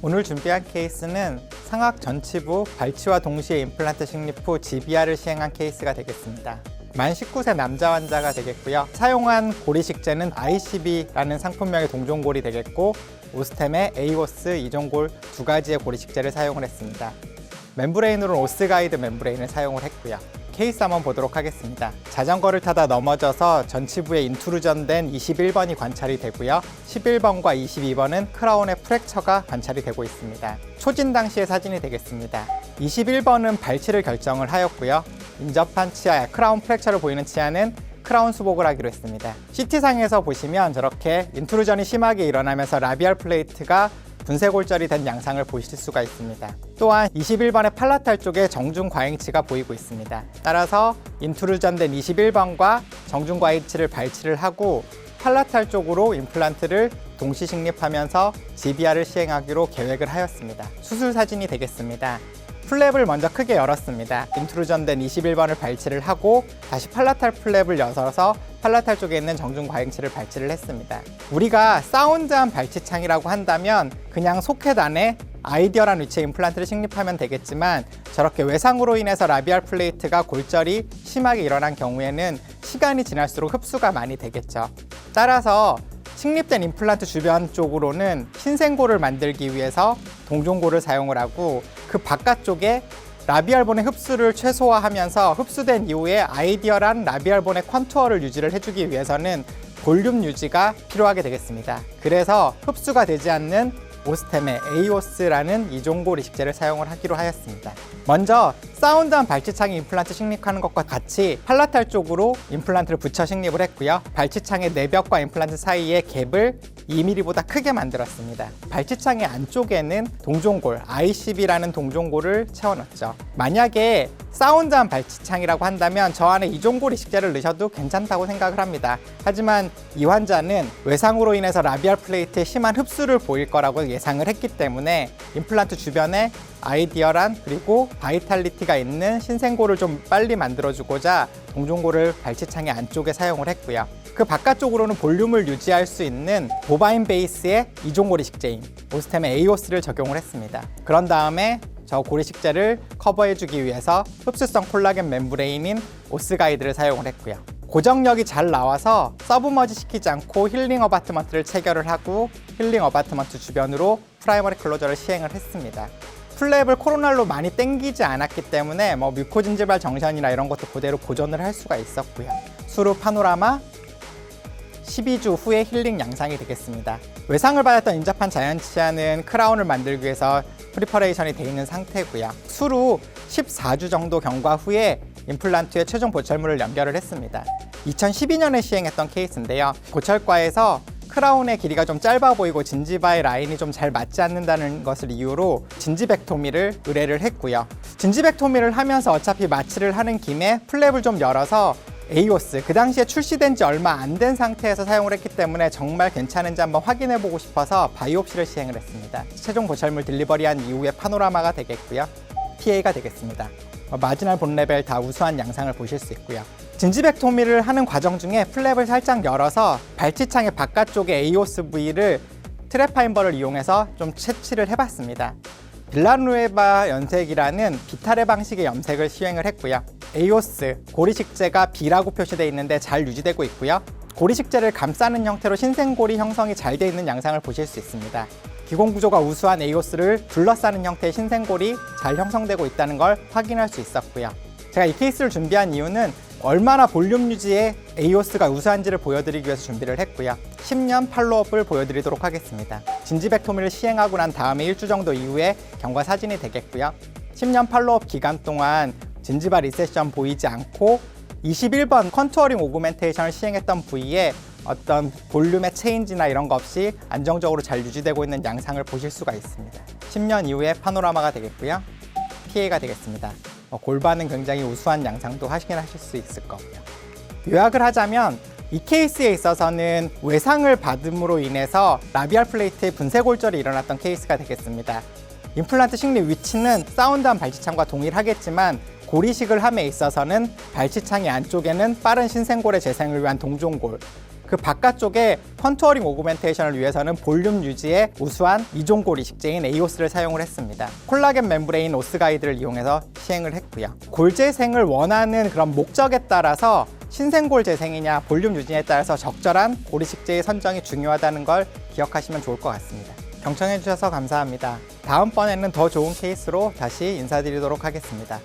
오늘 준비한 케이스는 상악 전치부 발치와 동시에 임플란트 식립 후 GBR을 시행한 케이스가 되겠습니다. 만 19세 남자 환자가 되겠고요. 사용한 고리 식재는 ICB라는 상품명의 동종골이 되겠고 오스템의 에이오스, 이종골 두 가지의 고리 식재를 사용을 했습니다. 멤브레인으로는 오스가이드 멤브레인을 사용을 했고요. 케이스 한번 보도록 하겠습니다. 자전거를 타다 넘어져서 전치부에 인투루전된 21번이 관찰이 되고요. 11번과 22번은 크라운의 프랙처가 관찰이 되고 있습니다. 초진 당시의 사진이 되겠습니다. 21번은 발치를 결정을 하였고요. 인접한 치아, 크라운 프랙처를 보이는 치아는 크라운 수복을 하기로 했습니다. CT상에서 보시면 저렇게 인투루전이 심하게 일어나면서 라비알 플레이트가 분쇄골절이 된 양상을 보실 수가 있습니다. 또한 21번의 팔라탈 쪽에 정중 과잉치가 보이고 있습니다. 따라서 인투루전된 21번과 정중 과잉치를 발치를 하고 팔라탈 쪽으로 임플란트를 동시 식립하면서 GBR을 시행하기로 계획을 하였습니다. 수술 사진이 되겠습니다. 플랩을 먼저 크게 열었습니다. 인트루전된 21번을 발치를 하고 다시 팔라탈 플랩을 열어서 팔라탈 쪽에 있는 정중 과잉치를 발치를 했습니다. 우리가 사운드한 발치창이라고 한다면 그냥 소켓 안에 아이디어란 위치의 임플란트를 식립하면 되겠지만 저렇게 외상으로 인해서 라비알 플레이트가 골절이 심하게 일어난 경우에는 시간이 지날수록 흡수가 많이 되겠죠. 따라서 식립된 임플란트 주변 쪽으로는 신생골을 만들기 위해서 동종골을 사용을 하고 그 바깥쪽에 라비알본의 흡수를 최소화하면서 흡수된 이후에 아이디어란 라비알본의 컨투어를 유지를 해주기 위해서는 볼륨 유지가 필요하게 되겠습니다. 그래서 흡수가 되지 않는 오스템의 에이오스라는 이종골 이식제를 사용을 하기로 하였습니다. 먼저 사운드한 발치창에 임플란트 식립하는 것과 같이 팔라탈 쪽으로 임플란트를 붙여 식립을 했고요. 발치창의 내벽과 임플란트 사이에 갭을 2mm보다 크게 만들었습니다. 발치창의 안쪽에는 동종골, ICB라는 동종골을 채워넣었죠. 만약에 사운드한 발치창이라고 한다면 저 안에 이종골 이식제를 넣으셔도 괜찮다고 생각을 합니다. 하지만 이 환자는 외상으로 인해서 라비알 플레이트에 심한 흡수를 보일 거라고 예상을 했기 때문에 임플란트 주변에 아이디어란 그리고 바이탈리티가 있는 신생골을 좀 빨리 만들어주고자 동종골을 발치창의 안쪽에 사용을 했고요. 그 바깥쪽으로는 볼륨을 유지할 수 있는 보바인 베이스의 이종골 이식제인 오스템의 에이오스를 적용을 했습니다. 그런 다음에 저 고리식재를 커버해주기 위해서 흡수성 콜라겐 멤브레인인 오스가이드를 사용을 했고요. 고정력이 잘 나와서 서브머지 시키지 않고 힐링 어바트먼트를 체결을 하고 힐링 어바트먼트 주변으로 프라이머리 클로저를 시행을 했습니다. 플랩을 코로날로 많이 땡기지 않았기 때문에 뭐 뮤코진지발 정션이나 이런 것도 그대로 보존을 할 수가 있었고요. 수루 파노라마 12주 후에 힐링 양상이 되겠습니다. 외상을 받았던 인접한 자연치아는 크라운을 만들기 위해서 프리퍼레이션이 되어 있는 상태고요. 수루 14주 정도 경과 후에 임플란트에 최종 보철물을 연결을 했습니다. 2012년에 시행했던 케이스인데요. 보철과에서 크라운의 길이가 좀 짧아 보이고 진지바의 라인이 좀 잘 맞지 않는다는 것을 이유로 진지백토미를 의뢰를 했고요. 진지백토미를 하면서 어차피 마취를 하는 김에 플랩을 좀 열어서 에이오스 그 당시에 출시된 지 얼마 안 된 상태에서 사용을 했기 때문에 정말 괜찮은지 한번 확인해 보고 싶어서 바이옵시를 시행을 했습니다. 최종 보철물 딜리버리한 이후에 파노라마가 되겠고요. PA가 되겠습니다. 어, 마지널 본 레벨 다 우수한 양상을 보실 수 있고요. 진지백토미를 하는 과정 중에 플랩을 살짝 열어서 발치창의 바깥쪽에 에이오스 부위를 트랩파인버를 이용해서 좀 채취를 해봤습니다. 빌라누에바 염색이라는 비타레 방식의 염색을 시행을 했고요. 에이오스 고리식재가 B라고 표시되어 있는데 잘 유지되고 있고요. 고리식재를 감싸는 형태로 신생고리 형성이 잘 되어 있는 양상을 보실 수 있습니다. 기공 구조가 우수한 에이오스를 둘러싸는 형태의 신생골이 잘 형성되고 있다는 걸 확인할 수 있었고요. 제가 이 케이스를 준비한 이유는 얼마나 볼륨 유지에 에이오스가 우수한지를 보여드리기 위해서 준비를 했고요. 10년 팔로업을 보여드리도록 하겠습니다. 진지백토미를 시행하고 난 다음에 일주 정도 이후에 경과 사진이 되겠고요. 10년 팔로업 기간 동안 진지바 리세션 보이지 않고 21번 컨투어링 오그멘테이션을 시행했던 부위에 어떤 볼륨의 체인지나 이런 거 없이 안정적으로 잘 유지되고 있는 양상을 보실 수가 있습니다. 10년 이후에 파노라마가 되겠고요. PA가 되겠습니다. 어, 골반은 굉장히 우수한 양상도 확인하실 수 있을 거고요. 요약을 하자면 이 케이스에 있어서는 외상을 받음으로 인해서 라비알 플레이트의 분쇄 골절이 일어났던 케이스가 되겠습니다. 임플란트 식립 위치는 사운드한 발치창과 동일하겠지만 고리식을 함에 있어서는 발치창의 안쪽에는 빠른 신생골의 재생을 위한 동종골 그 바깥쪽에 컨투어링 오그멘테이션을 위해서는 볼륨 유지에 우수한 이종골 이 식제인 에이오스를 사용을 했습니다. 콜라겐 멤브레인 오스 가이드를 이용해서 시행을 했고요. 골 재생을 원하는 그런 목적에 따라서 신생골 재생이냐 볼륨 유지에 따라서 적절한 고리 식제의 선정이 중요하다는 걸 기억하시면 좋을 것 같습니다. 경청해 주셔서 감사합니다. 다음번에는 더 좋은 케이스로 다시 인사드리도록 하겠습니다.